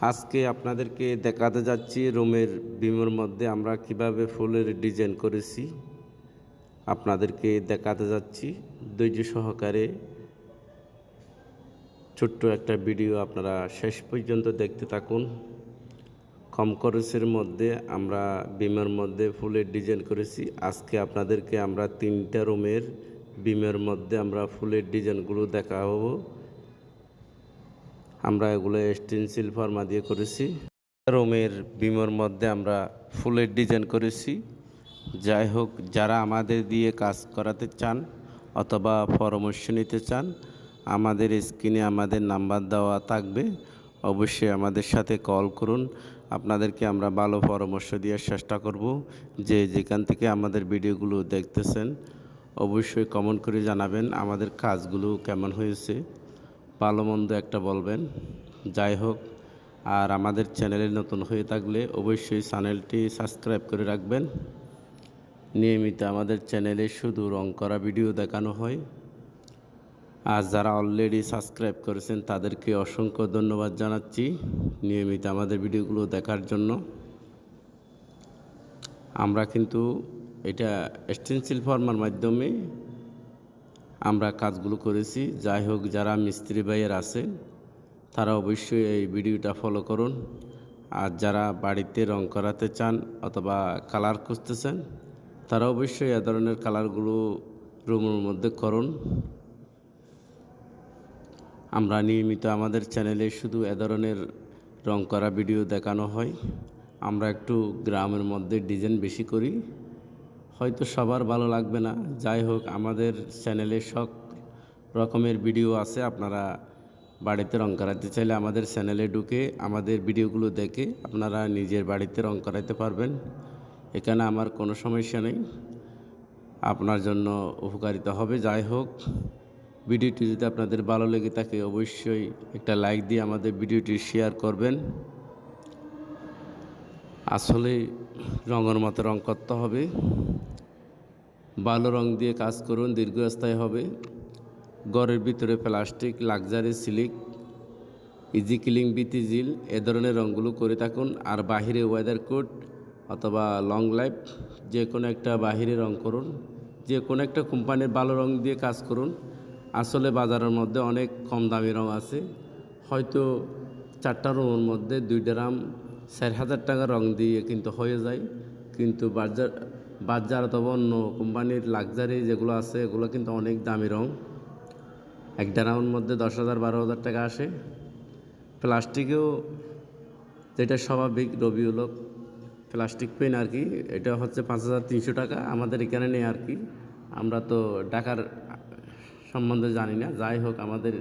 আজকে আপনাদেরকে দেখাতে যাচ্ছি রুমের বিমের মধ্যে আমরা কীভাবে ফুলের ডিজাইন করেছি। আপনাদেরকে দেখাতে যাচ্ছি। ধৈর্য সহকারে ছোট্ট একটা ভিডিও আপনারা শেষ পর্যন্ত দেখতে থাকুন। কম খরচের মধ্যে আমরা বিমের মধ্যে ফুলের ডিজাইন করেছি। আজকে আপনাদেরকে আমরা তিনটা রুমের বিমের মধ্যে আমরা ফুলের ডিজাইনগুলো দেখা দেখাবো। আমরা এগুলো স্টেনসিল ফার্মা দিয়ে করেছি। রুমের বিমের মধ্যে আমরা ফুলের ডিজাইন করেছি। যাই হোক, যারা আমাদের দিয়ে কাজ করাতে চান অথবা পরামর্শ নিতে চান, আমাদের স্ক্রিনে আমাদের নাম্বার দেওয়া থাকবে। অবশ্যই আমাদের সাথে কল করুন। আপনাদেরকে আমরা ভালো পরামর্শ দেওয়ার চেষ্টা করব যে যেখান থেকে আমাদের ভিডিওগুলো দেখতেছেন। অবশ্যই কমেন্ট করে জানাবেন আমাদের কাজগুলো কেমন হয়েছে। ভালো মন্দ একটা বলবেন। যাই হোক, আর আমাদের চ্যানেলে নতুন হয়ে থাকলে অবশ্যই চ্যানেলটি সাবস্ক্রাইব করে রাখবেন। নিয়মিত আমাদের চ্যানেলে শুধু রং করা ভিডিও দেখানো হয়। আর যারা অলরেডি সাবস্ক্রাইব করেছেন, তাদেরকে অসংখ্য ধন্যবাদ জানাচ্ছি নিয়মিত আমাদের ভিডিওগুলো দেখার জন্য। আমরা কিন্তু এটা স্টেনসিল ফর্মার মাধ্যমে আমরা কাজগুলো করেছি। যাই হোক, যারা মিস্ত্রি ভাইয়ের আছেন, তারা অবশ্যই এই ভিডিওটা ফলো করুন। আর যারা বাড়িতে রং করাতে চান অথবা কালার খুঁজতেছেন, তারা অবশ্যই এ ধরনের কালারগুলো রুমের মধ্যে করুন। আমরা নিয়মিত আমাদের চ্যানেলে শুধু এ ধরনের রং করা ভিডিও দেখানো হয়। আমরা একটু গ্রামের মধ্যে ডিজাইন বেশি করি। হয়তো সবার ভালো লাগবে না। যাই হোক, আমাদের চ্যানেলে সব রকমের ভিডিও আছে, আপনারা বাড়িতে রং করাতে চাইলে আমাদের চ্যানেলে ঢুকে আমাদের ভিডিওগুলো দেখে আপনারা নিজের বাড়িতে রং করাতে পারবেন। এখানে আমার কোনো সমস্যা নেই। আপনার জন্য উপকারিতা হবে। যাই হোক ভিডিওটি যদি আপনাদের ভালো লেগে থাকে, অবশ্যই একটা লাইক দিয়ে আমাদের ভিডিওটি শেয়ার করবেন। আসলে রঙের মতো রং করতে হবে। ভালো রং দিয়ে কাজ করুন, দীর্ঘস্থায়ী হবে। ঘরের ভিতরে প্লাস্টিক, লাক্সারি, সিলিক, ইজি কিলিং বিতিজিল এ ধরনের রঙগুলো করে থাকুন। আর বাহিরে ওয়েদার কোট অথবা লং লাইফ, যে কোনো একটা বাহিরে রং করুন। যে কোনো একটা কোম্পানির ভালো রং দিয়ে কাজ করুন। আসলে বাজারের মধ্যে অনেক কম দামি রং আছে। হয়তো চারটা রঙের মধ্যে দুই ড্রাম চার হাজার টাকা রং দিয়ে কিন্তু হয়ে যায়। কিন্তু বাজার বাজার অথবা অন্য কোম্পানির লাক্সারি যেগুলো আছে, এগুলো কিন্তু অনেক দামি রং। এক ড্রামের মধ্যে দশ হাজার, বারো হাজার টাকা আসে। প্লাস্টিকেও যেটা স্বাভাবিক রবিউল প্লাস্টিক পেন আর কি, এটা হচ্ছে পাঁচ হাজার তিনশো টাকা। আমাদের এখানে নেই আর কি। আমরা তো টাকার সম্বন্ধে জানি না। যাই হোক, আমাদের